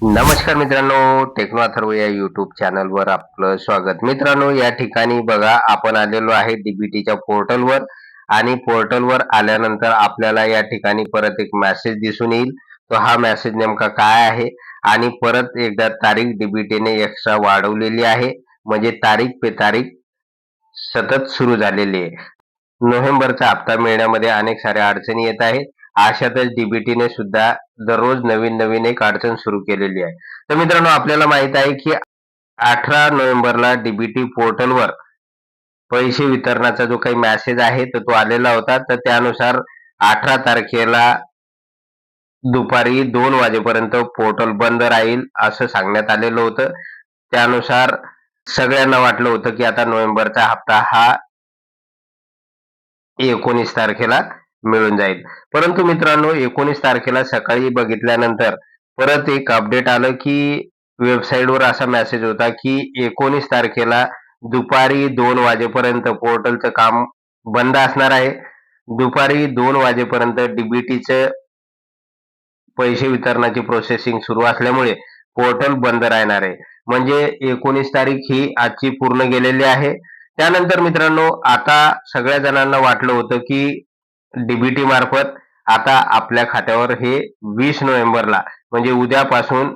नमस्कार मित्रांनो टेक्नो अथर्व या युट्यूब चॅनलवर आपलं स्वागत. मित्रांनो या ठिकाणी बघा आपण आलेलो आहे डीबीटीच्या पोर्टलवर आणि पोर्टलवर आल्यानंतर आपल्याला या ठिकाणी परत एक मेसेज दिसून येईल. तो हा मेसेज नेमका काय आहे आणि परत एकदा तारीख डीबीटीने एक्स्ट्रा वाढवलेली आहे. म्हणजे तारीख पे तारीख सतत सुरू झालेली आहे. नोव्हेंबरचा हप्ता मिळण्यामध्ये अनेक साऱ्या अडचणी येत आहेत. अशातच डीबीटीने सुद्धा दररोज नवीन नवीन एक अडचण सुरू केलेली आहे. तर मित्रांनो आपल्याला माहीत आहे की अठरा नोव्हेंबरला डीबीटी पोर्टलवर पैसे वितरणाचा जो काही मेसेज आहे तर तो आलेला होता. तर त्यानुसार अठरा तारखेला दुपारी दोन वाजेपर्यंत पोर्टल बंद राहील असं सांगण्यात आलेलं होतं. त्यानुसार सगळ्यांना वाटलं होतं की आता नोव्हेंबरचा हप्ता हा एकोणीस तारखेला मिळून जाईल. परंतु मित्रांनो एकोणीस तारखेला सकाळी बघितल्यानंतर परत एक अपडेट आलं की वेबसाईटवर असा मेसेज होता की एकोणीस तारखेला दुपारी दोन वाजेपर्यंत पोर्टलचं काम बंद असणार आहे. दुपारी दोन वाजेपर्यंत डीबीटीचं पैसे वितरणाची प्रोसेसिंग सुरू असल्यामुळे पोर्टल बंद राहणार आहे. म्हणजे एकोणीस तारीख ही आजची पूर्ण गेलेली आहे. त्यानंतर मित्रांनो आता सगळ्या जणांना वाटलं होतं की डीबीटी मार्फत आता आपल्या खात्यावर हे वीस नोव्हेंबरला म्हणजे उद्यापासून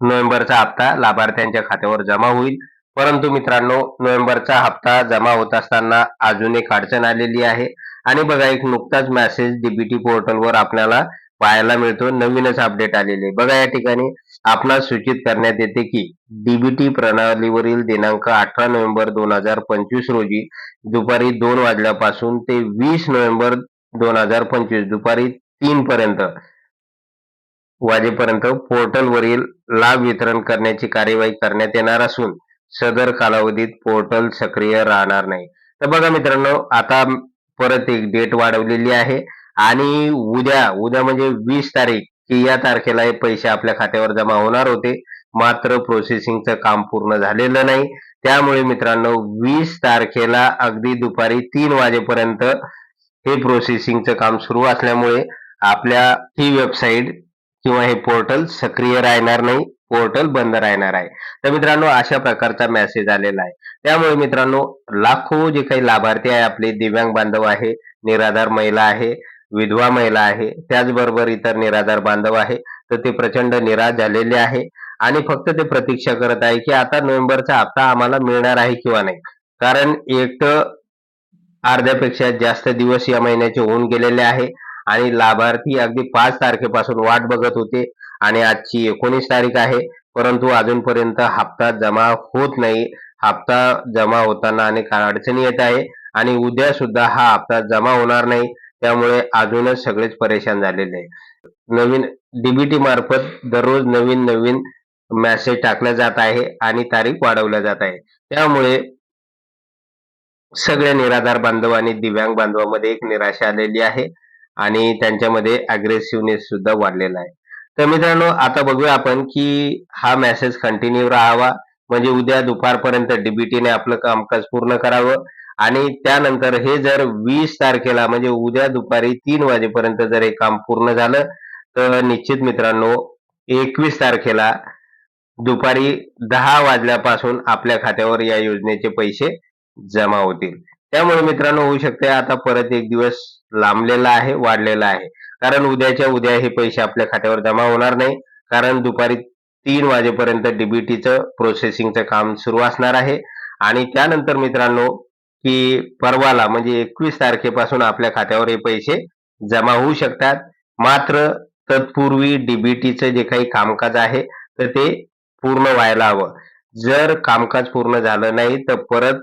नोव्हेंबरचा हप्ता लाभार्थ्यांच्या खात्यावर जमा होईल. परंतु मित्रांनो नोव्हेंबरचा हप्ता जमा होत असताना अजून एक अडचण आलेली आहे. आणि बघा एक नुकताच मेसेज डीबीटी पोर्टलवर आपल्याला पाहायला मिळतो. नवीनच अपडेट आलेले बघा या ठिकाणी आपणास सूचित करण्यात येते की डीबीटी प्रणालीवरील दिनांक अठरा नोव्हेंबर दोन हजार पंचवीस रोजी दुपारी दोन वाजल्यापासून ते वीस नोव्हेंबर दोन हजार पंचवीस दुपारी तीन पर्यंत वाजेपर्यंत पोर्टलवरील लाभ वितरण करण्याची कार्यवाही करण्यात येणार असून सदर कालावधीत पोर्टल सक्रिय राहणार नाही. तर बघा मित्रांनो आता परत एक डेट वाढवलेली आहे आणि उद्या उद्या म्हणजे वीस तारीख की या तारखेला हे पैसे आपल्या खात्यावर जमा होणार होते. मात्र प्रोसेसिंगचं काम पूर्ण झालेलं नाही. त्यामुळे मित्रांनो वीस तारखेला अगदी दुपारी तीन वाजेपर्यंत हे प्रोसेसिंगचं काम सुरू असल्यामुळे आपल्या ही वेबसाईट किंवा हे पोर्टल सक्रिय राहणार नाही. पोर्टल बंद राहणार आहे. तर मित्रांनो अशा प्रकारचा मेसेज आलेला आहे. त्यामुळे मित्रांनो लाखो जे काही लाभार्थी आहे आपले दिव्यांग बांधव आहे निराधार महिला आहे विधवा महिला आहे त्याचबरोबर इतर निराधार बांधव आहे तर ते प्रचंड निराश झालेले आहे. आणि फक्त ते प्रतीक्षा करत आहे की आता नोव्हेंबरचा हप्ता आम्हाला मिळणार आहे किंवा नाही. कारण एक अर्ध्यापेक्षा जास्त दिवस या महिन्याचे होऊन गेलेले आहे आणि लाभार्थी अगदी पाच तारखेपासून वाट बघत होते आणि आजची एकोणीस तारीख आहे. परंतु अजूनपर्यंत हप्ता जमा होत नाही. हप्ता जमा होताना अनेक अडचणी येत आहे आणि उद्या सुद्धा हा हप्ता जमा होणार नाही. त्यामुळे अजूनच सगळेच परेशान झालेले आहे नवीन डीबीटी मार्फत दररोज नवीन नवीन मेसेज टाकला जात आहे आणि तारीख वाढवल्या जात आहे. त्यामुळे सगळ्या निराधार बांधव आणि दिव्यांग बांधवामध्ये एक निराशा आलेली आहे आणि त्यांच्यामध्ये अग्रेसिव्हनेस सुद्धा वाढलेला आहे. तर मित्रांनो आता बघूया आपण की हा मेसेज कंटिन्यू राहावा. म्हणजे उद्या दुपारपर्यंत डीबीटीने आपलं कामकाज पूर्ण करावं. आणि त्यानंतर हे जर वीस तारखेला म्हणजे उद्या दुपारी तीन वाजेपर्यंत जर हे काम पूर्ण झालं तर निश्चित मित्रांनो एकवीस तारखेला दुपारी दहा वाजल्यापासून आपल्या खात्यावर या योजनेचे पैसे जमा होतील. त्यामुळे मित्रांनो होऊ शकते आता परत एक दिवस लांबलेला आहे वाढलेला आहे. कारण उद्याच्या उद्या हे पैसे आपल्या खात्यावर जमा होणार नाही. कारण दुपारी तीन वाजेपर्यंत डीबीटीचं प्रोसेसिंगचं काम सुरू असणार आहे. आणि त्यानंतर मित्रांनो की परवाला म्हणजे एकवीस तारखेपासून आपल्या खात्यावर हे पैसे जमा होऊ शकतात. मात्र तत्पूर्वी डीबीटीचं जे काही कामकाज आहे तर ते पूर्ण व्हायला हवं. जर कामकाज पूर्ण झालं नाही तर परत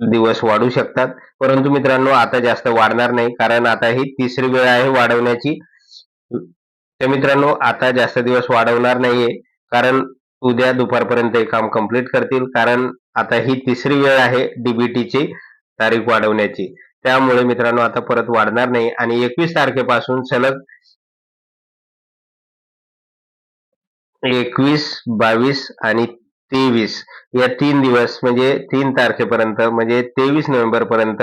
दिवस वाढू शकतात. परंतु मित्रांनो आता जास्त वाढणार नाही कारण आता ही तिसरी वेळ आहे वाढवण्याची. तर मित्रांनो आता जास्त दिवस वाढवणार नाहीये कारण उद्या दुपारपर्यंत हे काम कंप्लीट करतील कारण आता ही तिसरी वेळ आहे डीबीटीची तारीख वाढवण्याची. त्यामुळे मित्रांनो आता परत वाढणार नाही. आणि एकवीस तारखेपासून सलग एकवीस बावीस आणि तेवीस या तीन दिवस म्हणजे तीन तारखेपर्यंत म्हणजे तेवीस नोव्हेंबर पर्यंत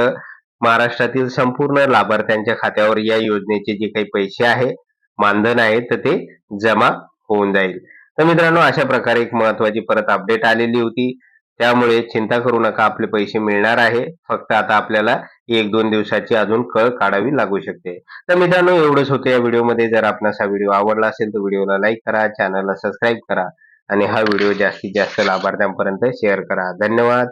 महाराष्ट्रातील संपूर्ण लाभार्थ्यांच्या खात्यावर या योजनेचे जे काही पैसे आहे मानधन आहे तर ते जमा होऊन जाईल. तर मित्रांनो अशा प्रकारे एक महत्वाची परत अपडेट आलेली होती. त्यामुळे चिंता करू नका आपले पैसे मिळणार आहे. फक्त आता आपल्याला एक दोन दिवसाची अजून कळ काढावी लागू शकते. तर मित्रांनो एवढंच होतं या व्हिडिओमध्ये. जर आपणास हा व्हिडिओ आवडला असेल तर व्हिडिओला लाईक करा चॅनलला सबस्क्राईब करा आणि हा व्हिडिओ जास्तीत जास्त लाभार्थ्यांपर्यंत शेअर करा. धन्यवाद.